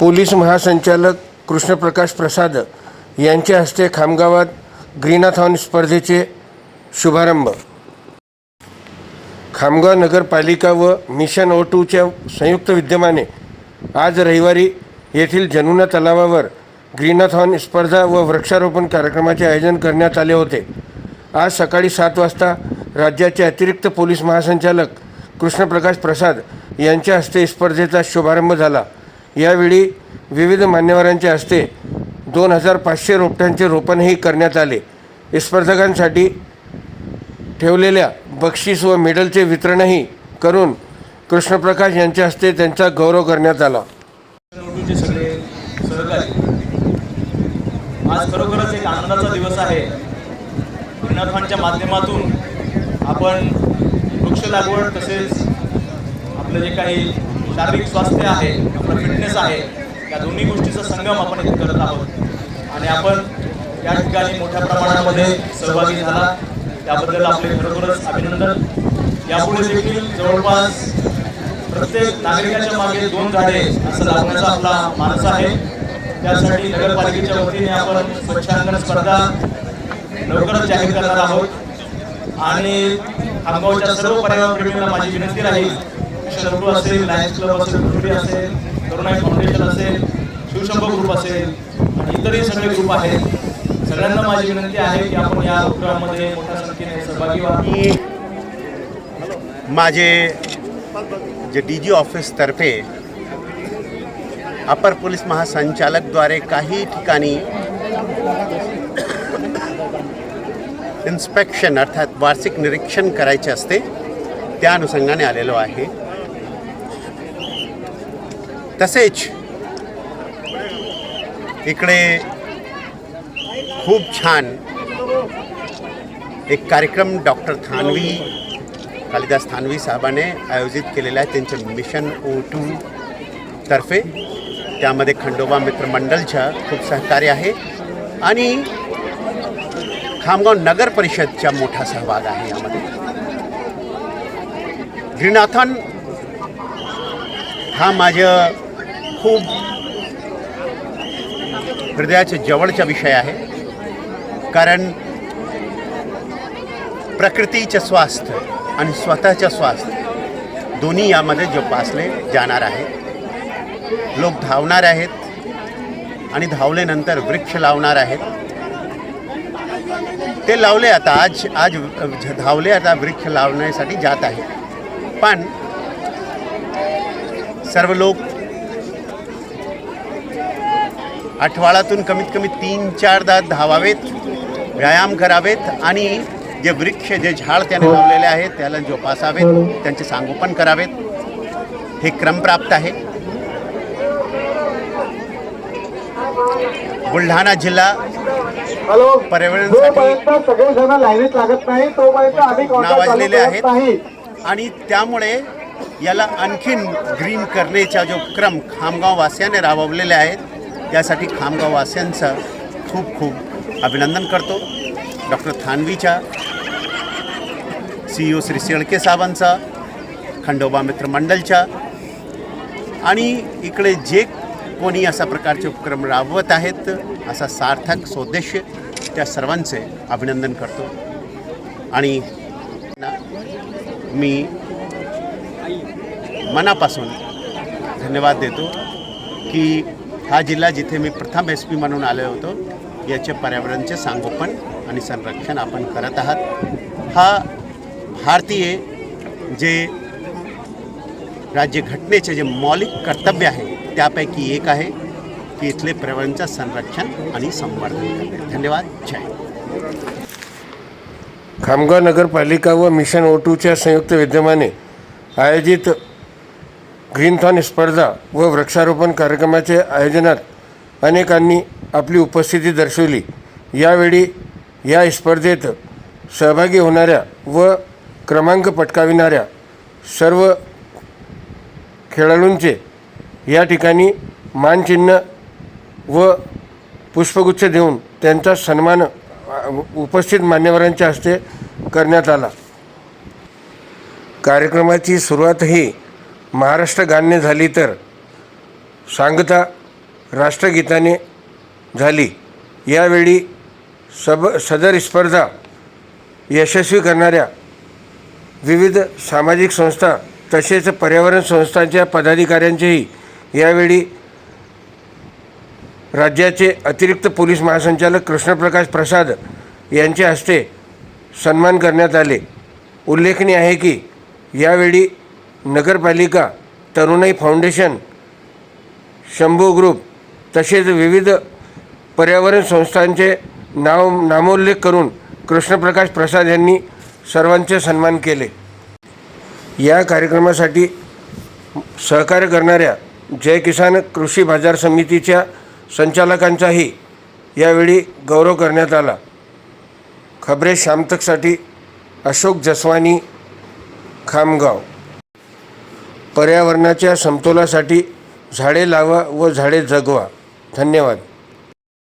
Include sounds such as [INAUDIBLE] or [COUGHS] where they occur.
Police महासंचालक कृष्णप्रकाश प्रसाद यांच्या हस्ते खामगावात ग्रीनाथॉन स्पर्धेचे शुभारंभ. खामगाव नगरपालिका व मिशन ओ टूच्या संयुक्त विद्यमाने आज रविवारी येथील जनुना तलावावर ग्रीनाथॉन स्पर्धा व वृक्षारोपण कार्यक्रमाचे आयोजन करण्यात आले होते. आज सकाळी सात वाजता राज्याचे अतिरिक्त पोलीस महासंचालक कृष्णप्रकाश प्रसाद यांच्या हस्ते स्पर्धेचा शुभारंभ झाला. यावेळी विविध मान्यवरांच्या हस्ते दोन हजार पाचशे रोपट्यांचे रोपणही करण्यात आले. स्पर्धकांसाठी ठेवलेल्या बक्षीस व मेडलचे वितरणही करून कृष्णप्रकाश यांच्या हस्ते त्यांचा गौरव करण्यात आला. आज खरोखरच एक आनंदाचा दिवस आहे. विनाथांच्या माध्यमातून आपण वृक्ष लागवड तसेच आपलं जे काही शारीरिक स्वास्थ्य आहे आपलं फिटनेस आहे या दोन्ही गोष्टीचा संगम आपण इथे करत आहोत. आणि आपण या ठिकाणी मोठ्या प्रमाणामध्ये सहभागी झाला. त्याबद्दल आपले खरोखरच अभिनंदन. यापुढे देखील जवळपास प्रत्येक नागरिकाच्या मागे दोन झाडे असं लावण्याचा आपला मानस आहे. त्यासाठी नगरपालिकेच्या वतीने आपण स्वच्छांगण स्पर्धा लवकरच जाहीर करणार आहोत. आणि खामगावच्या सर्व पर्यावरण प्रेमींना माझी विनंती राहील शत्रू असेल लायन्स क्लब असेल कुटुंबी असेल करुणाई फाउंडेशन असेल शिवशंभ ग्रुप असेल आणि इतरही सगळे ग्रुप आहेत. सगळ्यांना माझी विनंती आहे की आपण या उपक्रमामध्ये मोठ्या संख्येने सहभागी व्हा माझे जे डी जी ऑफिसतर्फे अपर पोलीस महासंचालकद्वारे काही ठिकाणी [COUGHS] इन्स्पेक्शन अर्थात वार्षिक निरीक्षण करायचे असते त्या अनुषंगाने आलेलो आहे. तसेच इकडे खूप छान एक कार्यक्रम डॉक्टर थानवी कालिदास थानवी साहेबाने आयोजित केलेला आहे त्यांच्या मिशन ओ टू तर्फे. त्यामध्ये खंडोबा मित्रमंडळच्या खूप सहकार्य आहे. आणि खामगाव नगर परिषदचा मोठा सहभाग आहे यामध्ये. ग्रीनाथन हा माझ्या खूप हृदयाच्या जवळचा विषय आहे. कारण प्रकृतीचं स्वास्थ्य आणि स्वतःचं स्वास्थ्य दोन्ही यामध्ये जोपासले जाणार आहे. लोक धावणार आहेत आणि धावल्यानंतर वृक्ष लावणार आहेत. ते लावले आता आज आज धावले आता वृक्ष लावण्यासाठी जात आहे पण सर्व लोक आठवड्यातून कमीत कमी तीन चारदा धावावेत व्यायाम करावेत आणि जे वृक्ष जे झाड त्याने लावलेले आहेत त्याला जोपासावेत त्यांचे सांगोपन करावेत. हे क्रमप्राप्त आहे. बुलढाणा जिल्हा पर्यावरणासाठी नावाजलेले आहेत. आणि त्यामुळे याला आणखीन ग्रीन करण्याचा जो क्रम खामगाव वासियाने राबवलेले आहेत यासाठी खामगाववासियांचं खूप खूप अभिनंदन करतो. डॉक्टर थानवीच्या सी ओ श्री शेळके साहेबांचा खंडोबा मित्र आणि इकडे जे कोणी अशा प्रकारचे उपक्रम राबवत आहेत असा सार्थक स्वदेश त्या सर्वांचे अभिनंदन करतो. आणि मी मनापासून धन्यवाद देतो की हा जिल्हा जिथे मी प्रथम एस पी म्हणून आलो होतो याचे पर्यावरणाचे संगोपन आणि संरक्षण आपण करत आहात. हा भारतीय जे राज्यघटनेचे जे मौलिक कर्तव्य आहे त्यापैकी एक आहे की इथले पर्यावरणाचं संरक्षण आणि संवर्धन करणे. धन्यवाद. जय खामगाव नगरपालिका व मिशन ओटूच्या संयुक्त विद्यमाने आयोजित ग्रीनथॉन स्पर्धा व वृक्षारोपण कार्यक्रमाचे आयोजनात अनेकांनी आपली उपस्थिती दर्शवली. यावेळी या स्पर्धेत सहभागी होणाऱ्या व क्रमांक पटकाविणाऱ्या सर्व खेळाडूंचे या ठिकाणी मानचिन्ह व पुष्पगुच्छ देऊन त्यांचा सन्मान उपस्थित मान्यवरांच्या हस्ते करण्यात आला. कार्यक्रमाची सुरुवात ही महाराष्ट्र गानने झाली तर सांगता राष्ट्रगीताने झाली. यावेळी सब सदर स्पर्धा यशस्वी करणाऱ्या विविध सामाजिक संस्था तसेच पर्यावरण संस्थांच्या पदाधिकाऱ्यांचेही यावेळी राज्याचे अतिरिक्त पोलीस महासंचालक कृष्णप्रकाश प्रसाद यांच्या हस्ते सन्मान करण्यात आले. उल्लेखनीय आहे की यावेळी नगरपालिका तरुणाई फाउंडेशन शंभू ग्रुप तसेच विविध पर्यावरण संस्थांचे नाव नामोल्लेख करून कृष्णप्रकाश प्रसाद यांनी सर्वांचे सन्मान केले. या कार्यक्रमासाठी सहकार्य करणाऱ्या जय किसान कृषी बाजार समितीच्या संचालकांचाही यावेळी गौरव करण्यात आला. खबरे शामतकसाठी अशोक जसवानी खामगाव. पर्यावरणाच्या समतोलासाठी झाडे लावा व झाडे जगवा. धन्यवाद.